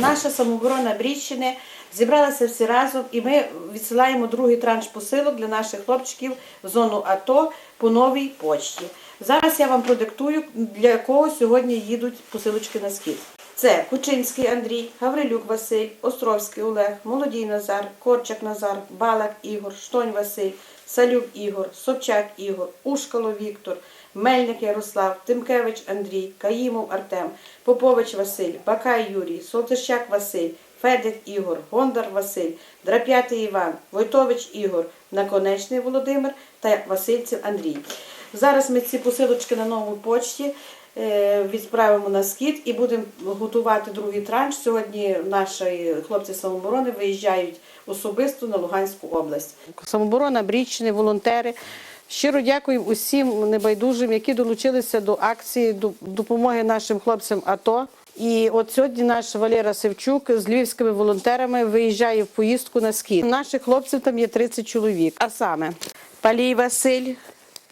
Наша самооборона Брідщини зібралася всі разом, і ми відсилаємо другий транш посилок для наших хлопчиків в зону АТО по новій почті. Зараз я вам продиктую, для кого сьогодні їдуть посилочки на схід. Це Кучинський Андрій, Гаврилюк Василь, Островський Олег, Молодій Назар, Корчак Назар, Балак Ігор, Штонь Василь, Салюк Ігор, Собчак Ігор, Ушкало Віктор, Мельник Ярослав, Тимкевич Андрій, Каїмов Артем, Попович Василь, Бакай Юрій, Солтищак Василь, Федик Ігор, Гондар Василь, Драп'ятий Іван, Войтович Ігор, Наконечний Володимир та Васильцев Андрій. Зараз ми ці посилочки на новій почті е, відправимо на схід і будемо готувати другий транш. Сьогодні наші хлопці самооборони виїжджають особисто на Луганську область. Самооборона, брічні, волонтери. Щиро дякую усім небайдужим, які долучилися до акції допомоги нашим хлопцям АТО. І от сьогодні наш Валера Севчук з львівськими волонтерами виїжджає в поїздку на схід. Наших хлопців там є 30 чоловік. А саме Палій Василь,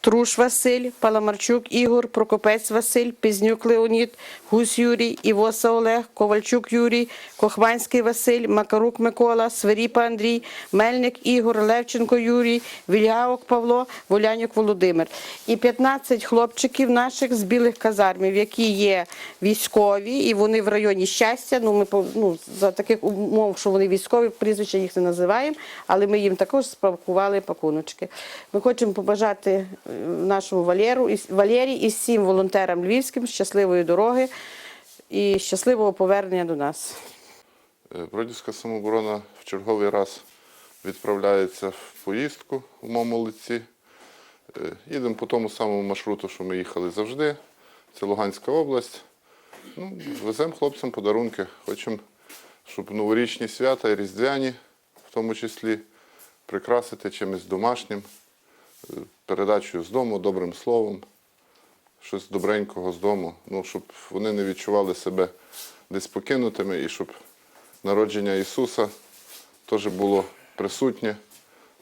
Труш Василь, Паламарчук Ігор, Прокопець Василь, Пізнюк Леонід, Гусь Юрій, Івоса Олег, Ковальчук Юрій, Кохванський Василь, Макарук Микола, Сверіпа Андрій, Мельник Ігор, Левченко Юрій, Вільгавок Павло, Волянюк Володимир. І 15 хлопчиків наших з білих казармів, які є військові, і вони в районі щастя. Ну, ми ну, за таких умов, що вони військові, прізвища їх не називаємо, але ми їм також спакували пакуночки. Ми хочемо побажати нашому Валеру, і- Валері і всім волонтерам львівським щасливої дороги і щасливого повернення до нас. Е, Бродівська самооборона в черговий раз відправляється в поїздку в лиці. Е, Їдемо по тому самому маршруту, що ми їхали завжди. Це Луганська область. Ну, веземо хлопцям подарунки. Хочемо, щоб новорічні свята і різдвяні, в тому числі, прикрасити чимось домашнім, передачею з дому, добрим словом, щось добренького з дому, ну, щоб вони не відчували себе десь покинутими і щоб народження Ісуса теж було присутнє,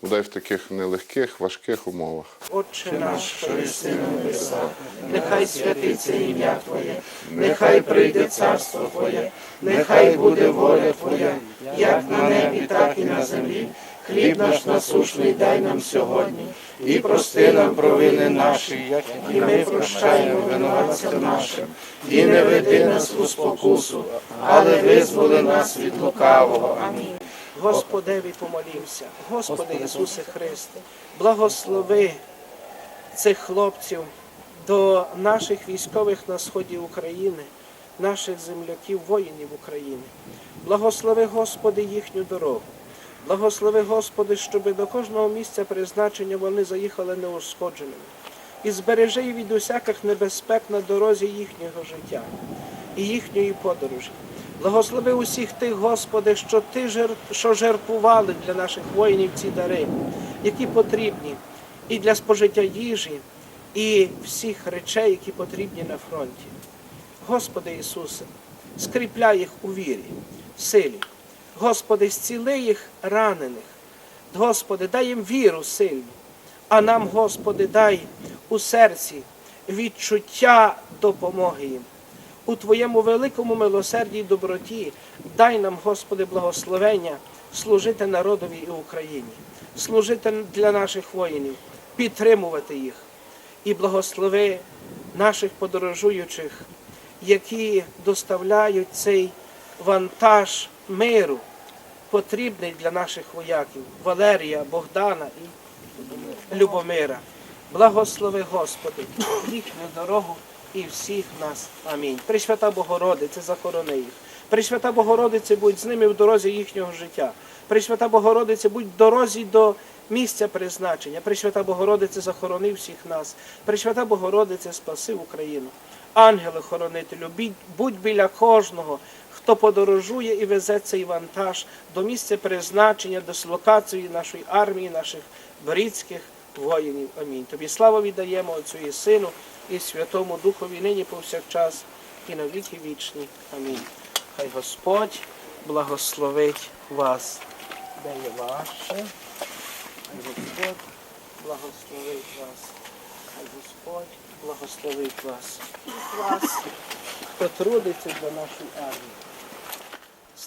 бодай в таких нелегких, важких умовах. Отче наш, що єси на небесах, нехай святиться ім'я Твоє, нехай прийде царство Твоє, нехай буде воля Твоя, як на небі, так і на землі. Хліб наш насушний дай нам сьогодні, і прости нам провини наші, як і ми прощаємо винуватцям нашим, і не веди нас у спокусу, але визволи нас від лукавого. Амінь. Господеві помолімся, Господи Ісусе Христе, благослови цих хлопців до наших військових на сході України, наших земляків, воїнів України. Благослови, Господи, їхню дорогу. Благослови, Господи, щоб до кожного місця призначення вони заїхали неушкодженими. І збережи їх від усяких небезпек на дорозі їхнього життя і їхньої подорожі. Благослови усіх тих, Господи, що ти жер- що жертвували для наших воїнів ці дари, які потрібні і для спожиття їжі, і всіх речей, які потрібні на фронті. Господи Ісусе, скріпляй їх у вірі, силі. Господи, зціли їх ранених. Господи, дай їм віру сильну. А нам, Господи, дай у серці відчуття допомоги їм. У Твоєму великому милосерді й доброті дай нам, Господи, благословення служити народові і Україні, служити для наших воїнів, підтримувати їх і благослови наших подорожуючих, які доставляють цей вантаж миру, потрібний для наших вояків Валерія, Богдана і Любомира. Благослови, Господи, їхню дорогу і всіх нас. Амінь. Пресвята Богородице, захорони їх. Пресвята Богородице, будь з ними в дорозі їхнього життя. Пресвята Богородице, будь в дорозі до місця призначення. Пресвята Богородице, захорони всіх нас. Пресвята Богородице, спаси Україну. Ангели хоронителю, будь біля кожного, хто подорожує і везе цей вантаж до місця призначення, дислокації нашої армії, наших брідських воїнів. Амінь. Тобі славу віддаємо Отцю і Сину і Святому Духові нині повсякчас і на віки вічні. Амінь. Хай Господь благословить вас. Де є ваше? Хай Господь благословить вас. Хай Господь благословить вас. Вас, хто трудиться для нашої армії.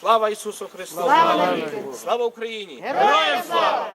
Слава Ісусу Христу! Слава! Слава Україні! Героям слава!